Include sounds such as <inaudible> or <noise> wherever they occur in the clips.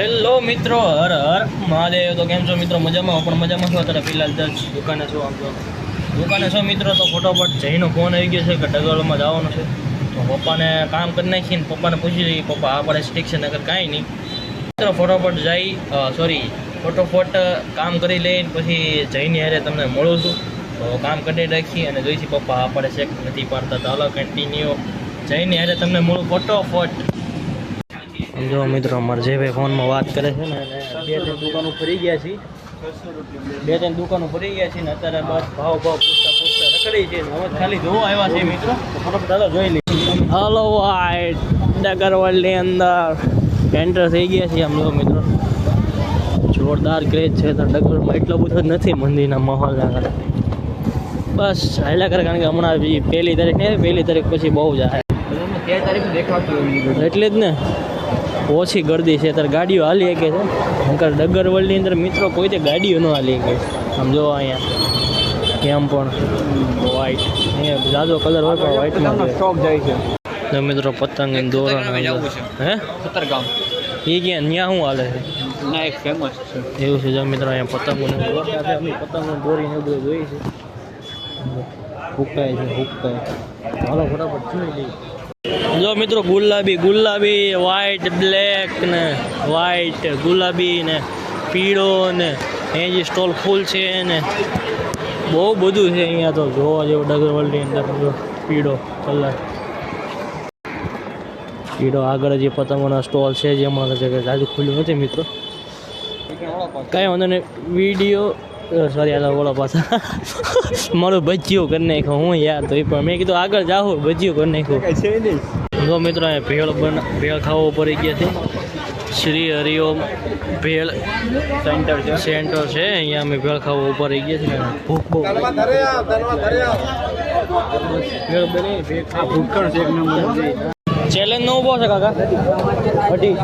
Hello મિત્રો, હર હર મહાદેવ. તો કેમ છો મિત્રો? મજામાં પણ મજામાં છો અત્યારે ફિલહાલ દસ દુકાને છો આમ તો? દુકાને છો મિત્રો તો ફટોફટ જઈનો ફોન આવી ગયો છે કે ડગલમાં જવાનો છે. તો પપ્પાને કામ કરી નાખીને પપ્પાને પૂછી લઈએ. પપ્પા આ પડે સ્ટીક છે કાંઈ નહીં. મિત્રો, ફટોફટ જઈ સોરી ફટોફટ કામ કરી લઈને પછી જઈને હારે તમને મળું છું. તો કામ કરી રાખી અને જોઈશી પપ્પા આ પડે શેક નથી પાડતા. હાલો કન્ટિન્યુ જઈને હારે તમને મળું ફટોફટ. જો મિત્રો અમારે જે ભાઈ ફોનમાં વાત કરે છે ને બે ત્રણ દુકાનો ફરી ગયા છે બે ત્રણ દુકાનો ફરી ગયા છે ને અત્યારે બસ ભાવ ભાવ પૂછતા પૂછતા રખડી છે હવે ખાલી જોવા આવ્યા છે મિત્રો. તો દાદા જોઈ લઈએ હલો વાઈટ ડગરવલની અંદર. એન્ટર થઈ ગયા છીએ આમ જો મિત્રો. જોરદાર ક્રેઝ છે તો ડગરમાં એટલો બધો જ નથી મંદિરના માહોલના કારણે બસ હાલ્યા કરે કારણ કે હમણાં પહેલી તારીખ ને પહેલી તારીખ પછી બહુ જાય તેર તારીખ દેખાતું એટલે જ ને. ઓછી ગરદી છે ત્યારે ગાડીઓ હાલી શકે છે. નકર ડગરવલની અંદર મિત્રો કોઈ તે ગાડીઓ ન હાલી શકે. આમ જો અહીંયા કેમ પણ. વ્હાઈટ અહીંયા જાજો કલર હોય પણ વ્હાઈટમાં સ્ટોક જાય છે. તો મિત્રો પતંગ એને દોરા પતંગ હે? સત્તર એ ક્યાં ત્યાં શું હાલે છે? ના એક ફેમસ છે. એવું છે જો મિત્રો અહીંયા પતંગો પતંગો દોરીને એવું બધું જોઈએ છે. હુકાય છે હુકાય હાલો ફટાફટ જોઈ લઈએ. જો મિત્રો ગુલાબી ગુલાબી વ્હાઈટ બ્લેક ને વ્હાઈટ ગુલાબી ને પીળો ને એ જે સ્ટોલ ફૂલ છે ને બહુ બધું છે અહીંયા તો જોવા જેવું ડગરવલની અંદર પીળો કલર પીળો આગળ જે પતંગોના સ્ટોલ છે જે મારા છે આજુ ખુલ્લું નથી મિત્રો. કાંઈ વાંધો નહીં. વીડિયો સોરી આ બોલો પાછા. <laughs> મારું ભજીયો કરી નાખ્યો, હું યાર તો એ પણ. મેં કીધું આગળ જાઓ ભજીયો કરી નાખ્યો. જો મિત્રો અહીંયા ભેળ બના ભેળ ખાવા પડી ગયા છે. શ્રી હરિઓમ ભેળ સેન્ટર છે. સેન્ટર છે. અહીંયા અમે ભેળ ખાવા ઉપર રહી ગયા છીએ ભૂખ બહુ ભેળ બની ભેળ છે એક નંબર ચેલેન્જ નો ઊભો છે કાકા. અઢી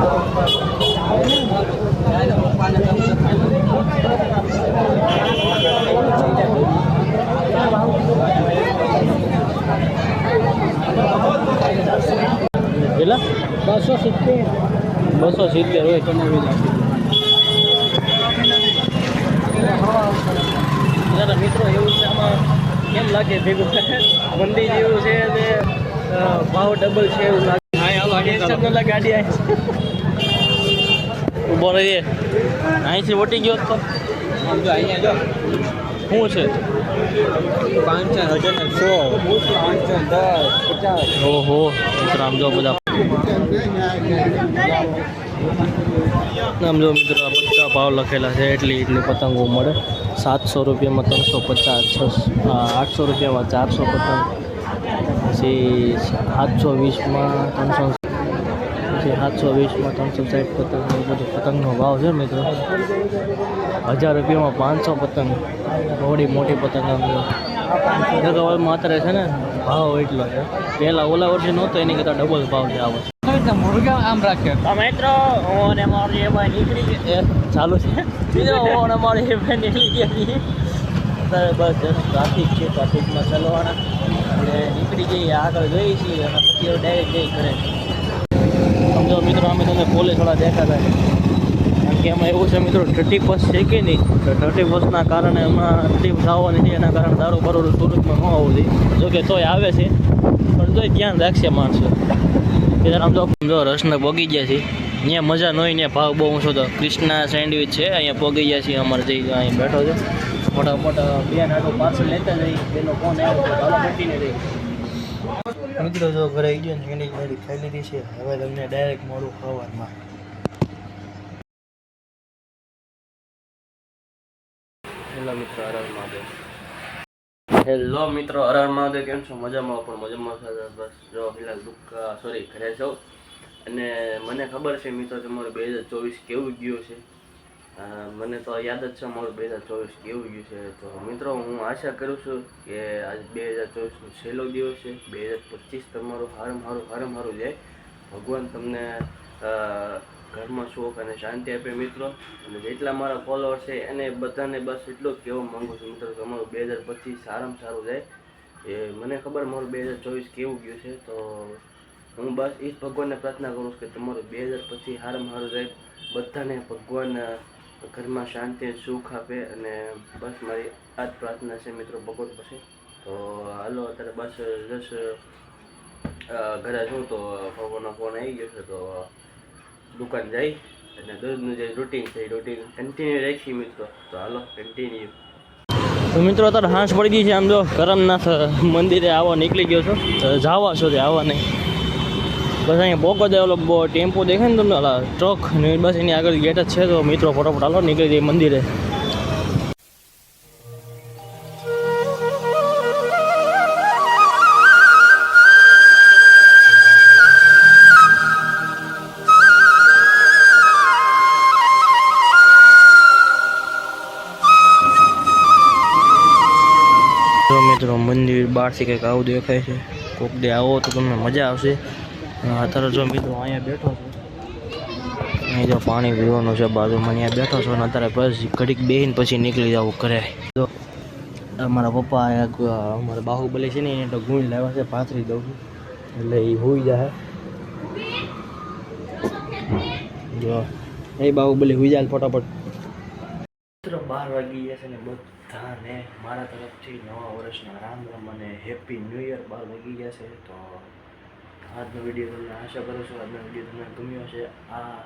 કેટલા બસો સિત્તેર બસો સિત્તેર હોય જરા મિત્રો એવું છે આમાં કેમ લાગે ભેગું. મંદિર જેવું છે અને ભાવ ડબલ છે એવું લાગે. ગાડી રહીએ. અહીંથી વટી ગયો તો? અહીંયા જો શું છે? પાંચસો હજાર સો પાંચસો દસ પચાસ. ઓહો મિત્રો જો બધા. આમ જો મિત્રો આ બધા ભાવ લખેલા છે, એટલી એટલી પતંગો મળે. સાતસો રૂપિયામાં ત્રણસો પચાસ, છસો આઠસો રૂપિયામાં ચારસો પતંગ, પછી સાતસો વીસમાં ત્રણસો પછી સાતસો વીસમાં ત્રણસો સાઠ પતંગ એ બધું પતંગનો ભાવ છે મિત્રો. હજાર રૂપિયામાં પાંચસો પતંગ થોડી મોટી પતંગ આમ જો. અત્યારે છે ને, ભાવ એટલો છે. પહેલાં ઓલા વર્ષે નહોતો, એની કરતાં ડબલ ભાવ છે આ વર્ષે. મુર્ગા આમ રાખે તો મિત્રો અને મારી એ ભાઈ નીકળી ગયા. ચાલુ છે. મિત્રો હું અને મારી એ ભાઈ નીકળી ગયા છીએ. અત્યારે બસ ટ્રાફિક છે ટ્રાફિકમાં ચલવાના. એટલે નીકળી જઈએ, આગળ જોઈએ છીએ અને પછી ડાયરેક્ટ જઈ ઘરે. સમજો મિત્રો, અમે તમને પોલીસવાળા દેખાતા કારણ કે એમાં એવું છે મિત્રો થર્ટી ફર્સ્ટ છે કે નહીં? તો થર્ટી ફર્સ્ટના કારણે હમણાં ટ્રીપ થવાની છે, એના કારણે દારૂ બરોડું સુરતમાં ન આવવું જોઈએ. જોકે તોય આવે છે, પણ તોય ધ્યાન રાખશે માણસો. આમ તો જો રસના પોગી ગયા છે. અહીંયા મજા ન હોય ને ભાવ બહુ ઊંચો તો ક્રિષ્ના સેન્ડવિચ છે, અહીંયા પોગી ગયા છીએ અમારે જઈ અહીં બેઠો છે. મોટા મોટા બે નાટો પાર્સલ લેતા જઈ તેનો ફોન આવ્યો ચાલો જઈ મિત્રો, જો ઘરે આવી ગયો સેન્ડવિચ મારી ખાઈ લીધી છે. હવે તમને ડાયરેક્ટ મોડું ખાવામાં હેલો મિત્રો, આરામ મહાદેવ હેલો મિત્રો, હરણ મહાદેવ કેમ છો? મજામાં પણ મજામાં છો. બસ, જો ફિલહાલ દુઃખ સોરી ઘરે છો અને મને ખબર છે મિત્રો તમારું બે હજાર ચોવીસ કેવું ગયું છે? મને તો યાદ જ છે મારું બે હજાર ચોવીસ કેવું ગયું છે. તો મિત્રો, હું આશા કરું છું કે આજ બે હજાર ચોવીસનો છેલ્લો દિવસ છે. બે હજાર પચીસ તમારું હારમ હારું હારમ હારું જાય. ભગવાન તમને ઘરમાં સુખ અને શાંતિ આપે મિત્રો. અને જેટલા મારા ફોલોઅર છે, એને બધાને બસ એટલું જ કહેવા માંગુ છું મિત્રો તમારું બે હજાર પચીસ સારામાં સારું જાય. એ મને ખબર મારું બે હજાર ચોવીસ કેવું ગયું છે, તો હું બસ એ જ ભગવાનને પ્રાર્થના કરું છું કે તમારું બે હજાર પચીસ સારામાં સારું જાય. બધાને ભગવાન ઘરમાં શાંતિ, સુખ આપે અને બસ મારી આ જ પ્રાર્થના છે મિત્રો ભગવાન પછી તો હાલો, અત્યારે બસ જસ ઘરે છું તો ભગવાનનો ફોન આવી ગયો છે, તો દુકાન જઈ અને દરરોજનું જે રૂટીન છે એ રૂટીન કન્ટિન્યુ રાખી મિત્રો. તો હાલો કન્ટિન્યુ તો મિત્રો, અત્યારે હાંસ પડી ગઈ છે. આમ જો કરમનાથ મંદિરે આવવા નીકળી ગયો છો. જાવા છો તે આવવા નહીં. બસ અહીંયા બોકો દે ઓલો ટેમ્પો દેખાય ને તમને? ટ્રક ને બસ એની આગળ ગેટ જ છે. તો મિત્રો, ફટોફટ હાલો, નીકળી જાય મંદિરે. મિત્રો, મંદિર બહારથી કંઈક આવું દેખાય છે. કોક દે આવો તો તમને મજા આવશે. અત્યારે જો મિત્રો અહીંયા બેઠો છું. અહીં જો પાણી પીવાનું છે, બાજુમાં અહીંયા બેઠો છો અને અત્યારે પછી ઘડીક બેહીને પછી નીકળી જવું ઘરે. તો અમારા મારા પપ્પા અમારા બાહુબલી છે ને, એને તો ગુણ લાવ્યા છે, પાથરી દઉં એટલે એ હોઈ જાય જો, એ બાહુબલી હોઈ જાય ફટાફટ. બાર વાગી છે ને બધાને મારા તરફથી નવા વર્ષના રામ રામ અને હેપી ન્યૂ યર બાર વાગી છે. તો આજનો વીડિયો તમને આશા કરું છું, આજનો વીડિયો તમને ગમ્યો હશે. આ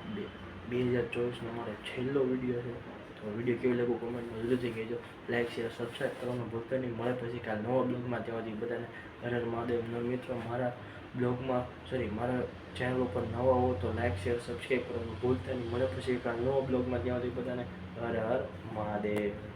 બે હજાર ચોવીસનો મારો છેલ્લો વીડિયો છે. તો વીડિયો કેવો લાગ્યો કોમેન્ટમાં જરૂરથી કહેજો. લાઇક શેર સબસ્ક્રાઈબ કરવાનું ભૂલતો નહીં. મળે પછી કાલ નવા બ્લોગમાં. ત્યાંથી બધાને હર મહાદેવ. નવ મિત્રો, મારા બ્લોગમાં સોરી મારા ચેનલ ઉપર નવા હો તો લાઇક શેર સબસ્ક્રાઈબ કરવાનું ભૂલતા નહીં. મળે પછી કાલ નવા બ્લોગમાં. ત્યાંથી બધાને હર હર મહાદેવ.